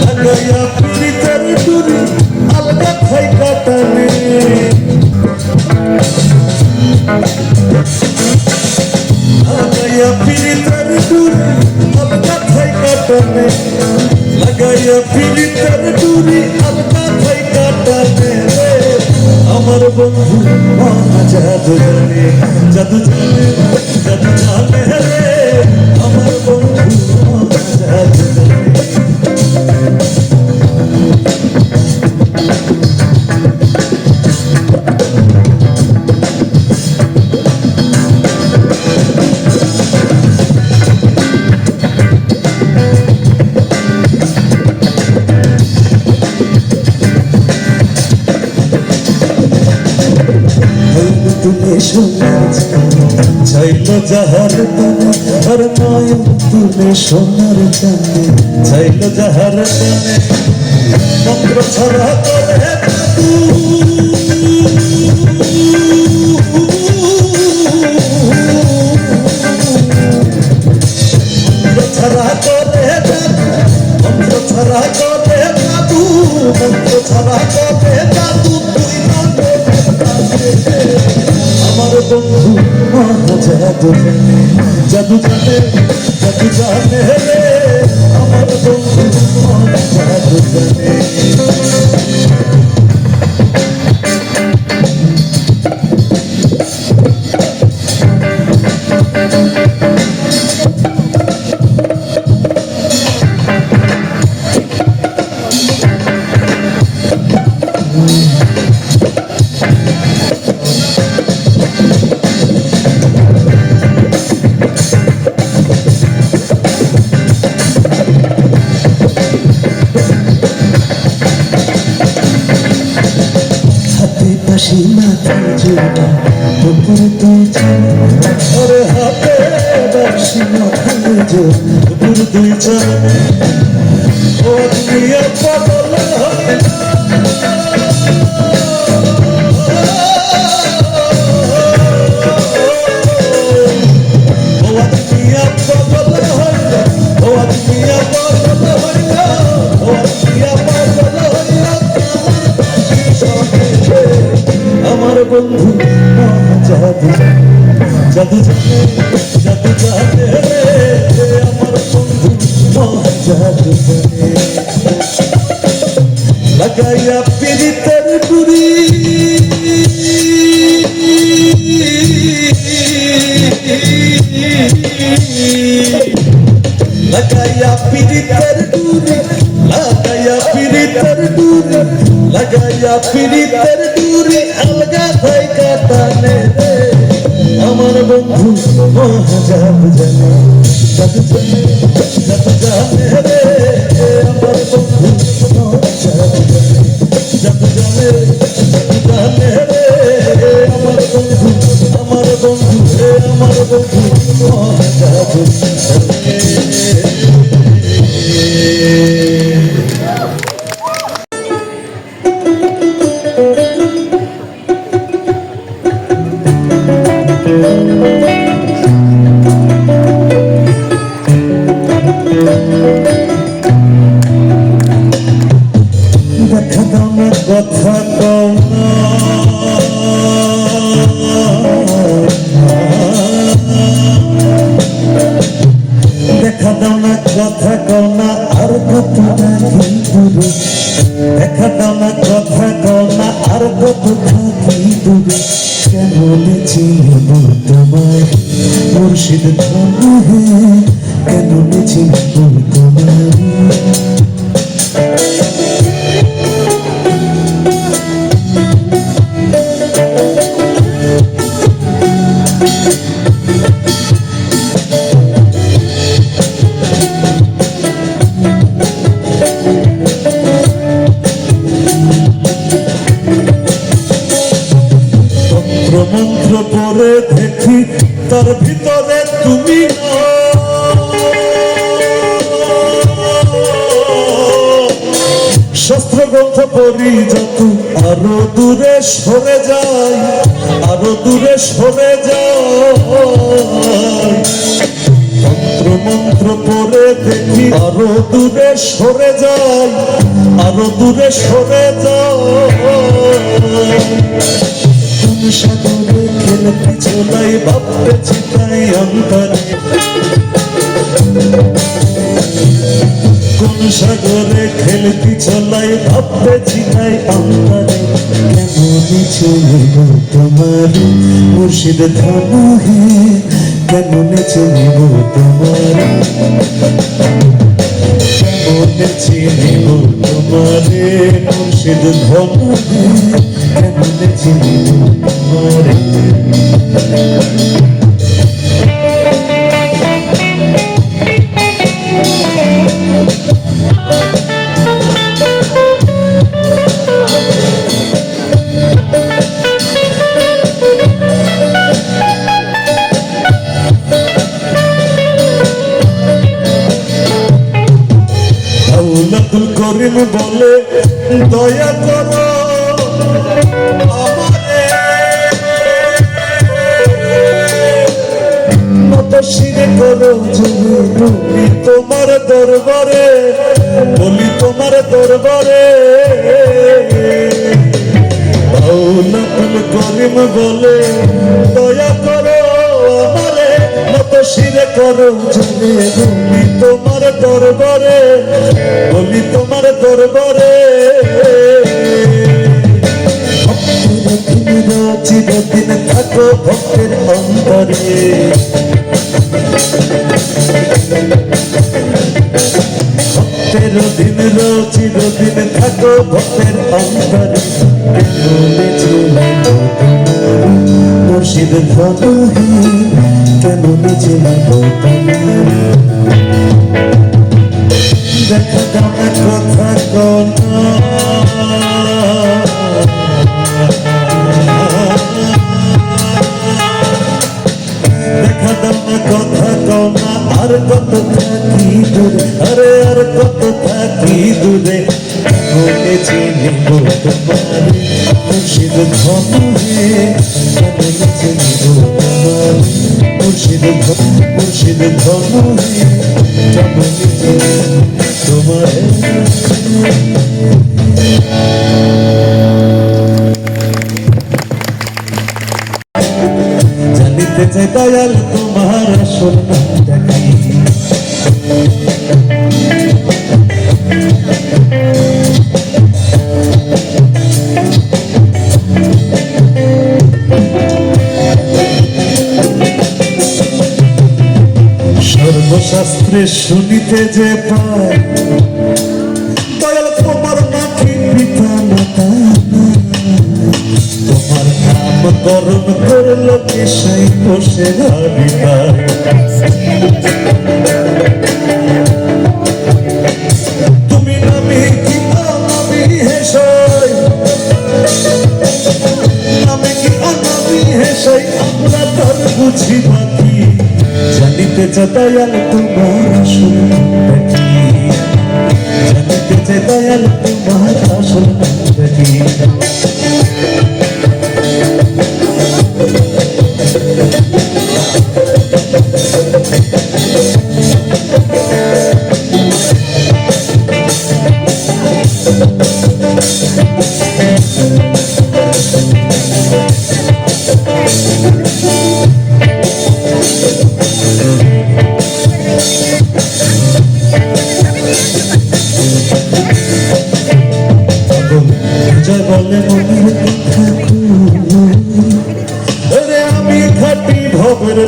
লাগাইয়া পিরিতের ডুরি আলগা খাই কাটানে লাগাইয়া পিরিতের ডুরি আলগা খাই কাটানে লাগাইয়া পিরিতের ডুরি আলগা খাই কাটানে আমার বন্ধু মহা জাদু জানে জাদু জানে জাদু জানে তুমি সোনার চাইল যাহার টানে আর নয়ন তুমি সোনার চানে চাইল যাহার টানে মন্ত্র ছড়া করে মহা জাদু জানে জাদু জানে জাদু জানে রে দুই চাল ওরে হাতে পাশে মাথা জোড়া উপর দুই চাল ও দুনিয়া পাগল হয় বন্ধু মহা জাদু জাদু জানে জাদু জানে রে আমার বন্ধু মহা জাদু জানে লাগাইয়া পিরিতের ডুরি লাগাইয়া পিরিতের ডুরি লাগাইয়া পিরিতের ডুরি লাগাইয়া পিরিতের ডুরি আলগা আমার বন্ধু মহা জাদু জানে যত জানে যত জানে রে আমার বন্ধু মহা জাদু জানে যত জানে যত জানে রে আমার বন্ধু আমার বন্ধু রে আমার বন্ধু মহা জাদু জানে দামে কথা কম দেখা দাও না, কথা কও না, আর কত থাকি দূরে। দেখা দাও না, কথা কও না, আর কত থাকি দূরে। কেন চিনব তোমায়? মুর্শিদ ধনু হে তোমায়? শস্ত্র গ্রন্থ পড়ি যত, আরও দূরে সরে যাই, আরও দূরে সরে যাই। তন্ত্র মন্ত্র পরে দেখি, আরও দূরে সরে যাই, আরও দূরে সরে যাই। সাগরে খেলতে চলাই, ভাবতে চিতাই অন্তরে। সাগরে খেলতে চলাই ভাবতে চিতাই অন্তরে কেমন চলিব তোমার মুর্শিদ ধন হে কেমন চলিব তোমার মুর্শিদ তোমার দরবারে, বলি তোমার দরবারে। করিম বলে, দয়া করো আমারে মত শিরে করো জুড়ে রূপি তোমার দরবারে, বলি তোমার দরবারে। চিরদিন থাকো ভক্তের অন্তরে। ভক্তের দিন চিরদিন থাকো ভক্তের অন্তরে মুর্শিদ হে কেমনে দেখা কথা কথা মুর্শিদ ধন শুনিতে যে পায় তোমার নাকি পিতা মাতা তোমার নাম করণ করল কেশাই বসে তুমি নামে হেসই? নামে হেসই? আমরা তার বুঝি বাকি জানিতে চা দয়াল তোমার আসল জানিতে চা দয়াল তোমার আসল নামটা কি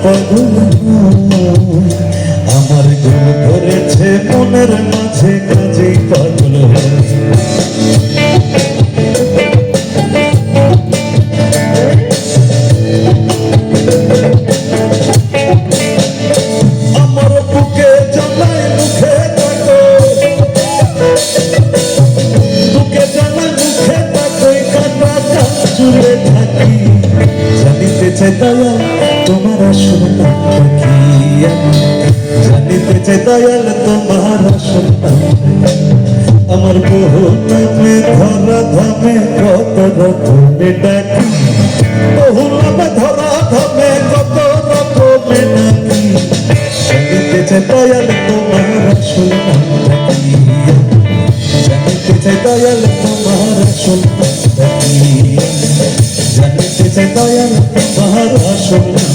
ভবের জানিতে যে দয়াল তোমার আমার বহু তুমি ধরা ধমে কত রকমে ডাকি বহু নামে ধরা ধমে কত রকমে ডাকি জানিতে যে দয়াল তোমার শুনলাম জানিতে যে দয়াল তোমার শুনলাম জানিতে যে দয়াল তোমার শুনলাম